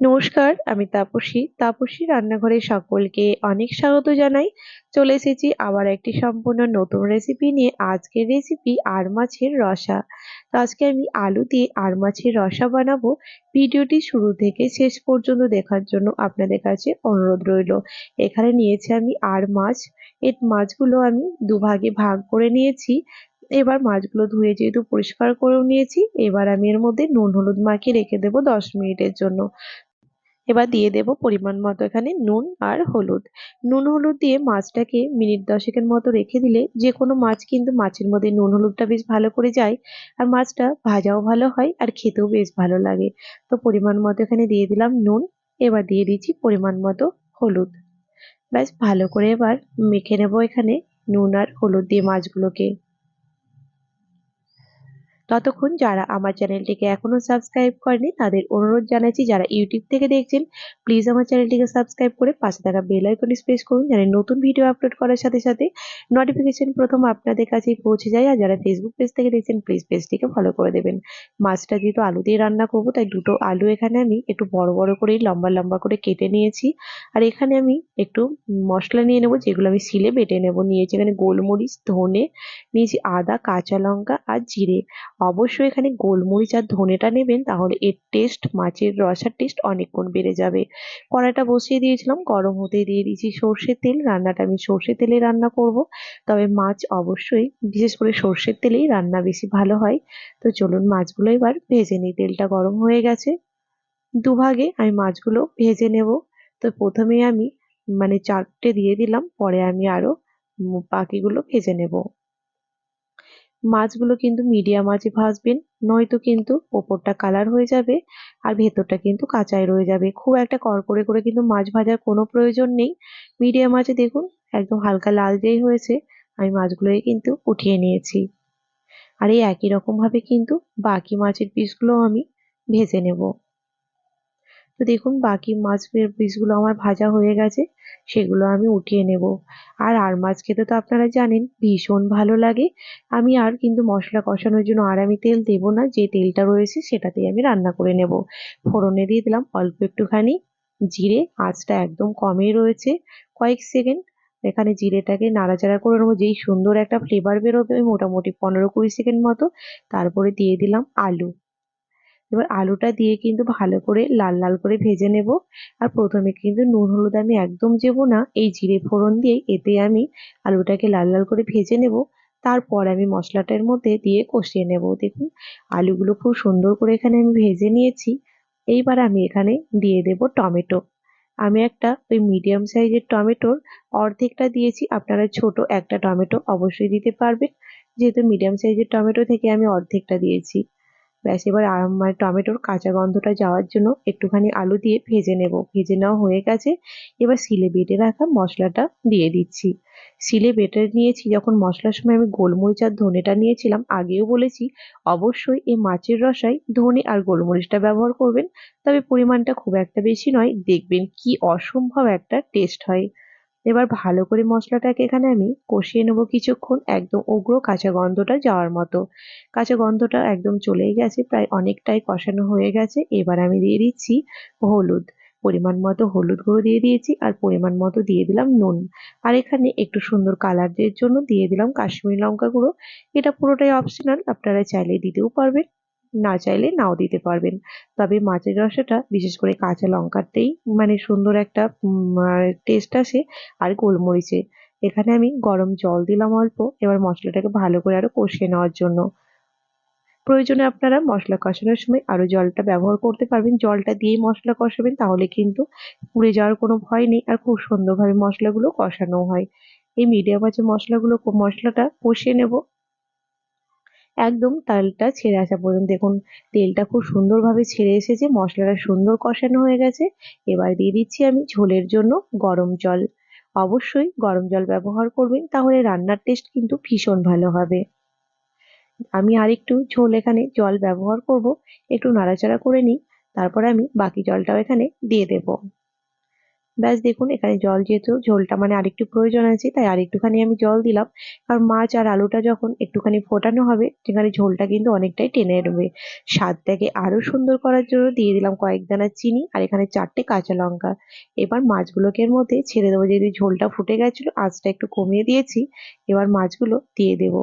নমস্কার, আমি তাপসী। তাপসী রান্নাঘরে সকলকে অনেক স্বাগত জানাই। চলে এসেছি আবার একটি সম্পূর্ণ নতুন রেসিপি নিয়ে। আজকের রেসিপি আর মাছের রসা। তো আজকে আমি আলু দিয়ে আর মাছের রসা বানাবো। ভিডিওটি শুরু থেকে শেষ পর্যন্ত দেখার জন্য আপনাদের কাছে অনুরোধ রইল। এখানে নিয়েছি আমি আর মাছ। এর মাছগুলো আমি দুভাগে ভাগ করে নিয়েছি। এবার মাছগুলো ধুয়ে যেহেতু পরিষ্কার করেও নিয়েছি, এবার আমি এর মধ্যে নুন হলুদ মাখিয়ে রেখে দেবো দশ মিনিটের জন্য। এবার দিয়ে দেব পরিমাণ মতো এখানে নুন আর হলুদ। নুন হলুদ দিয়ে মাছটাকে মিনিট দশেকের মতো রেখে দিলে যে কোনো মাছ কিন্তু মাছের মধ্যে নুন হলুদটা বেশ ভালো করে যায় আর মাছটা ভাজাও ভালো হয় আর খেতেও বেশ ভালো লাগে। তো পরিমাণ মতো এখানে দিয়ে দিলাম নুন, এবার দিয়ে দিচ্ছি পরিমাণ মতো হলুদ। ব্যাস ভালো করে এবার মেখে নেব এখানে নুন আর হলুদ দিয়ে মাছগুলোকে। ততক্ষণ যারা আমার চ্যানেলটিকে এখনও সাবস্ক্রাইব করেনি, তাদের অনুরোধ জানাচ্ছি যারা ইউটিউব থেকে দেখছেন প্লিজ আমার চ্যানেলটিকে সাবস্ক্রাইব করে পাশে থাকা বেল আইকনে প্রেস করুন যেন নতুন ভিডিও আপলোড করার সাথে সাথে নোটিফিকেশন প্রথম আপনাদের কাছেই পৌঁছে যায়। আর যারা ফেসবুক পেজ থেকে দেখছেন প্লিজ পেজটিকে ফলো করে দেবেন। মাছটা যেহেতু আলু দিয়ে রান্না করব, তাই দুটো আলু এখানে আমি একটু বড় বড় করে লম্বা লম্বা করে কেটে নিয়েছি। আর এখানে আমি একটু মশলা নিয়ে নেব, যেগুলো আমি শিলে বেটে নেব। নিয়েছি এখানে গোলমরিচ, ধনে, নিয়েছি আদা, কাঁচা লঙ্কা আর জিরে। অবশ্যই এখানে গোলমরিচ আর ধনেটা নেবেন, তাহলে এর টেস্ট মাছের রসার টেস্ট অনেক গুণ বেড়ে যাবে। কড়াইটা বসিয়ে দিয়েছিলাম, গরম হতে দিয়ে দিয়েছি সর্ষের তেল, রান্নাটা আমি সর্ষের তেলে রান্না করব। তবে মাছ অবশ্যই, বিশেষ করে সর্ষের তেলেই রান্না বেশি ভালো হয়। তো চলুন মাছগুলো এবার ভেজে নিই, তেলটা গরম হয়ে গেছে। দুভাগে আমি মাছগুলো ভেজে নেব। তো প্রথমে আমি মানে চারটে দিয়ে দিলাম, পরে আমি আরও বাকিগুলো ভেজে নেব। মাছগুলো কিন্তু মিডিয়াম আঁচে ভাজবেন, নয়তো কিন্তু ওপরটা কালার হয়ে যাবে আর ভেতরটা কিন্তু কাঁচাই রয়ে যাবে। খুব একটা কড়কড়ে করে কিন্তু মাছ ভাজার কোনো প্রয়োজন নেই। মিডিয়াম আঁচে দেখুন, একদম হালকা লাল যেই হয়েছে, আমি মাছগুলোকে কিন্তু উঠিয়ে নিয়েছি। আর এই একই রকমভাবে কিন্তু বাকি মাছের পিসগুলো আমি ভেজে নেব। তো দেখুন, বাকি মাছ পিসগুলো আমার ভাজা হয়ে গেছে, সেগুলো আমি উঠিয়ে নেব। আর আর মাছ খেতে তো আপনারা জানেন, ভীষণ ভালো লাগে। আমি আর কিন্তু মশলা কষানোর জন্য আর আমি তেল দেবো না, যে তেলটা রয়েছে সেটাতেই আমি রান্না করে নেব। ফোড়নে দিয়ে দিলাম অল্প একটুখানি জিরে, আঁচটা একদম কমই রয়েছে। কয়েক সেকেন্ড এখানে জিরেটাকে নাড়াচাড়া করে নেব, যেই সুন্দর একটা ফ্লেভার বেরোবে মোটামুটি পনেরো কুড়ি সেকেন্ড মতো। তারপরে দিয়ে দিলাম আলু। এবার আলুটা দিয়ে কিন্তু ভালো করে লাল লাল করে ভেজে নেব। আর প্রথমে কিন্তু নুন হলুদ আমি একদম দেবো না, এই জিরে ফোড়ন দিয়ে এতে আমি আলুটাকে লাল লাল করে ভেজে নেব। তারপর আমি মশলাটার মধ্যে দিয়ে কষিয়ে নেব। দেখুন, আলুগুলো খুব সুন্দর করে এখানে আমি ভেজে নিয়েছি। এইবার আমি এখানে দিয়ে দেব টমেটো। আমি একটা ওই মিডিয়াম সাইজের টমেটোর অর্ধেকটা দিয়েছি। আপনারা ছোট একটা টমেটো অবশ্যই দিতে পারবেন। যেহেতু মিডিয়াম সাইজের টমেটো থেকে আমি অর্ধেকটা দিয়েছি। ব্যাস, এবার মানে টমেটোর কাঁচা গন্ধটা যাওয়ার জন্য একটুখানি আলু দিয়ে ভেজে নেব। ভেজে নেওয়া হয়ে গেছে। এবার শিলে বেটে রাখা মশলাটা দিয়ে দিচ্ছি। শিলে বেটে নিয়েছি, যখন মশলার সময় আমি গোলমরিচ আর ধনেটা নিয়েছিলাম, আগেও বলেছি, অবশ্যই এই মাছের রসায় ধনে আর গোলমরিচটা ব্যবহার করবেন। তবে পরিমাণটা খুব একটা বেশি নয়, দেখবেন কি অসম্ভব একটা টেস্ট হয়। এবার ভালো করে মশলাটাকে এখানে আমি কষিয়ে নেব কিছুক্ষণ একদম উগ্র কাঁচা গন্ধটা যাওয়ার মতো। কাঁচা গন্ধটা একদম চলেই গেছে, প্রায় অনেকটাই কষানো হয়ে গেছে। এবার আমি দিয়ে দিচ্ছি হলুদ। পরিমাণ মতো হলুদ গুঁড়ো দিয়ে দিয়েছি আর পরিমাণ মতো দিয়ে দিলাম নুন। আর এখানে একটু সুন্দর কালারের জন্য দিয়ে দিলাম কাশ্মীরি লঙ্কা গুঁড়ো। এটা পুরোটাই অপশনাল আপনারা চাইলে দিতেও পারবেন। না চাইলে নাও দিতে পারবেন। তবে মাছের রসাটা বিশেষ করে কাঁচা লঙ্কাতেই মানে সুন্দর একটা টেস্ট আসে আর গোলমরিচে। এখানে আমি গরম জল দিলাম অল্প, এবার মশলাটাকে ভালো করে আরও কষিয়ে নেওয়ার জন্য। প্রয়োজনে আপনারা মশলা কষানোর সময় আরও জলটা ব্যবহার করতে পারবেন। জলটা দিয়েই মশলা কষাবেন, তাহলে কিন্তু পুড়ে যাওয়ার কোনো ভয় নেই আর খুব সুন্দরভাবে মশলাগুলো কষানো হয়। এই মিডিয়াম আছে মশলাগুলো, মশলাটা কষিয়ে নেব। একদম তালটা ছেড়ে আসা পর্যন্ত। দেখুন, তেলটা খুব সুন্দরভাবে ছেড়ে এসেছে, মশলাটা সুন্দর কষানো হয়ে গেছে। এবার দিয়ে দিচ্ছি আমি ঝোলের জন্য গরম জল। অবশ্যই গরম জল ব্যবহার করবেন, তাহলে রান্নার টেস্ট কিন্তু ভীষণ ভালো হবে। আমি আরেকটু ঝোল এখানে জল ব্যবহার করব, একটু নাড়াচাড়া করে নিই, তারপরে আমি বাকি জলটাও এখানে দিয়ে দেব। ব্যাস দেখুন, এখানে জল যেহেতু, ঝোলটা মানে আরেকটু প্রয়োজন আছে, তাই আরেকটুখানি আমি জল দিলাম। কারণ মাছ আর আলুটা যখন একটুখানি ফোটানো হবে, সেখানে ঝোলটা কিন্তু অনেকটাই টেনে নেবে। স্বাদটাকে আরও সুন্দর করার জন্য দিয়ে দিলাম কয়েক দানা চিনি আর এখানে চারটে কাঁচা লঙ্কা। এবার মাছগুলোকে এর মধ্যে ছেড়ে দেবো, যেহেতু ঝোলটা ফুটে গেছিল, আঁচটা একটু কমিয়ে দিয়েছি, এবার মাছগুলো দিয়ে দেবো।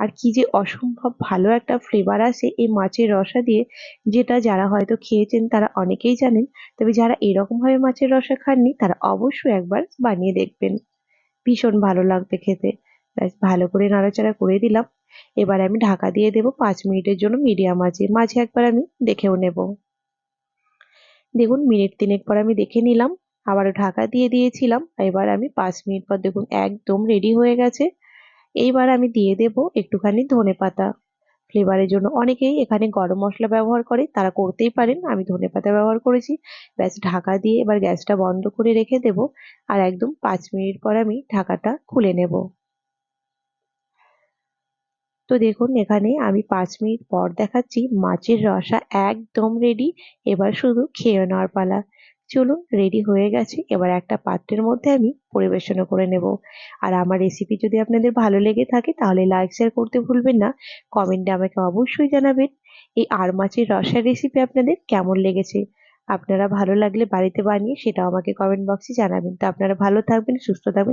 আর কি যে অসম্ভব ভালো একটা ফ্লেভার আসে এই মাছের রসা দিয়ে, যেটা যারা হয়তো খেয়েছেন তারা অনেকেই জানেন, তবে যারা এরকমভাবে মাছের রসা খাননি তারা অবশ্যই একবার বানিয়ে দেখবেন। ভীষণ ভালো লাগবে খেতে। ব্যাস, ভালো করে নাড়াচাড়া করে দিলাম। এবার আমি ঢাকা দিয়ে দেবো পাঁচ মিনিটের জন্য মিডিয়াম আছে মাঝে একবার আমি দেখেও নেব। দেখুন, মিনিট তিনেক পর আমি দেখে নিলাম। আবারও ঢাকা দিয়ে দিয়েছিলাম। এবার আমি পাঁচ মিনিট পর দেখুন, একদম রেডি হয়ে গেছে। এইবার আমি দিয়ে দেব একটুখানি ধনে পাতা। ফ্লেভারের জন্য অনেকেই এখানে গরম মশলা ব্যবহার করে, তারা করতেই পারেন। আমি ধনে পাতা ব্যবহার করেছি। ব্যাস, ঢাকা দিয়ে এবার গ্যাসটা বন্ধ করে রেখে দেব আর একদম পাঁচ মিনিট পর আমি ঢাকাটা খুলে নেব। তো দেখুন, এখানে আমি পাঁচ মিনিট পর দেখাচ্ছি মাছের রসা একদম রেডি এবার শুধু খেয়ে নেওয়ার পালা। চলুন রেডি হয়ে গেছে। এবার একটা পাত্রের মধ্যে আমি পরিবেশন করে নেব। আর আমার রেসিপি যদি আপনাদের ভালো লেগে থাকে, তাহলে লাইক শেয়ার করতে ভুলবেন না। কমেন্টে আমাকে অবশ্যই জানাবেন। এই আর মাছের রসার রেসিপি আপনাদের কেমন লেগেছে? আপনারা ভালো লাগলে বাড়িতে বানিয়ে সেটাও আমাকে কমেন্ট বক্সে জানাবেন। তো আপনারা ভালো থাকবেন, সুস্থ থাকবেন।